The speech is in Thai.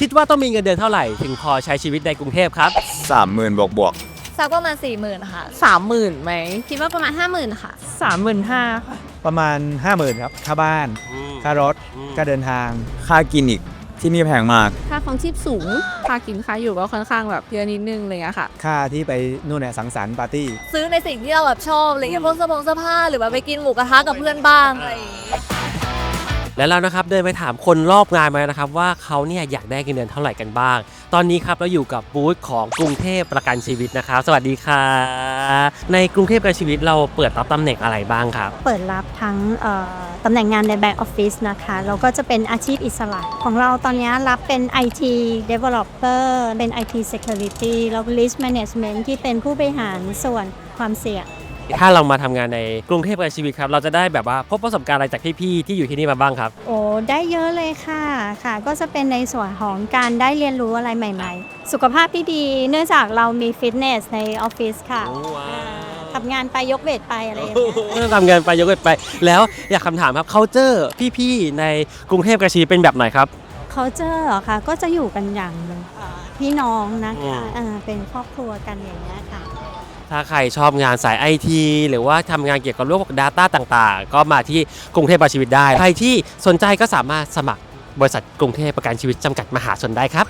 คิดว่าต้องมีเงินเดือนเท่าไหร่ ถึงพอใช้ชีวิตในกรุงเทพครับ สามหมื่นบวกบวกสักประมาณ4ี่หมื่นค่ะ สามหมื่นไหมคิดว่าประมาณ 5 0,000ค่ะ สามหมื่นห้าค่ะประมาณ 50,000ครับค่าบ้าน ค่ารถค่าเดินทาง ค่ากินอีกที่นี่แพงมาก ค่าของชีพสูง ค่ากินค่าอยู่ก็ค่อนข้างแบบเยอะนิดนึงอะไรเลยอะค่ะ ค่าที่ไปนู่นเนี่ยสังสรรค์ปาร์ตี้ ซื้อในสิ่งที่เราแบบชอบอะไรอย่างเงี้ยพวกเสื้อผงเสื้อผ้าหรือว่าไปกินหมูกระทะกับเพื่อนบ้างอะไรอย่างเงี้ย แล้วเรานะครับเดินไปถามคนรอบงานมานะครับว่าเขาเนี่ยอยากได้เงินเดือนเท่าไหร่กันบ้าง ตอนนี้ครับเราอยู่กับบูธของกรุงเทพประกันชีวิตนะครับ สวัสดีค่ะ ในกรุงเทพประกันชีวิตเราเปิดรับตำแหน่งอะไรบ้างครับ เปิดรับทั้งเอ่อตำแหน่งงานในแบ็กออฟฟิศนะคะแล้วก็จะเป็นอาชีพอิสระ ของเราตอนนี้รับเป็น IT Developer เป็น IT Security แล้วก็ Risk Management ที่เป็นผู้บริหารส่วนความเสี่ยง ถ้าเรามาทำงานในกรุงเทพประกันชีวิตครับ เราจะได้แบบว่าพบประสบการณ์อะไรจากพี่ๆที่อยู่ที่นี่มาบ้างครับ โอ้ได้เยอะเลยค่ะค่ะ ก็จะเป็นในส่วนของการได้เรียนรู้อะไรใหม่ ๆ สุขภาพที่ดีเนื่องจากเรามีฟิตเนสในออฟฟิศค่ะว้าวอ่าทำงานไปยกเวทไปอะไรอย่างเงี้ยไม่ต้องทำงานไปยกเว้นไป แล้วอยากคำถามครับ culture พี่ๆในกรุงเทพประกันชีวิตเป็นแบบไหนครับเขาเจอเหรอคะก็จะอยู่กันอย่างหนึ่งอ่าพี่น้องนะอืคะมอ่าเป็นครอบครัวกันอย่างเงี้ยค่ะ ถ้าใครชอบงานสายไอทีหรือว่าทำงานเกี่ยวกับเรื่อง Data ต่างๆ ก็มาที่กรุงเทพประกันชีวิตได้ ใครที่สนใจก็สามารถสมัครบริษัทกรุงเทพประกันชีวิตจำกัดมหาชนได้ครับ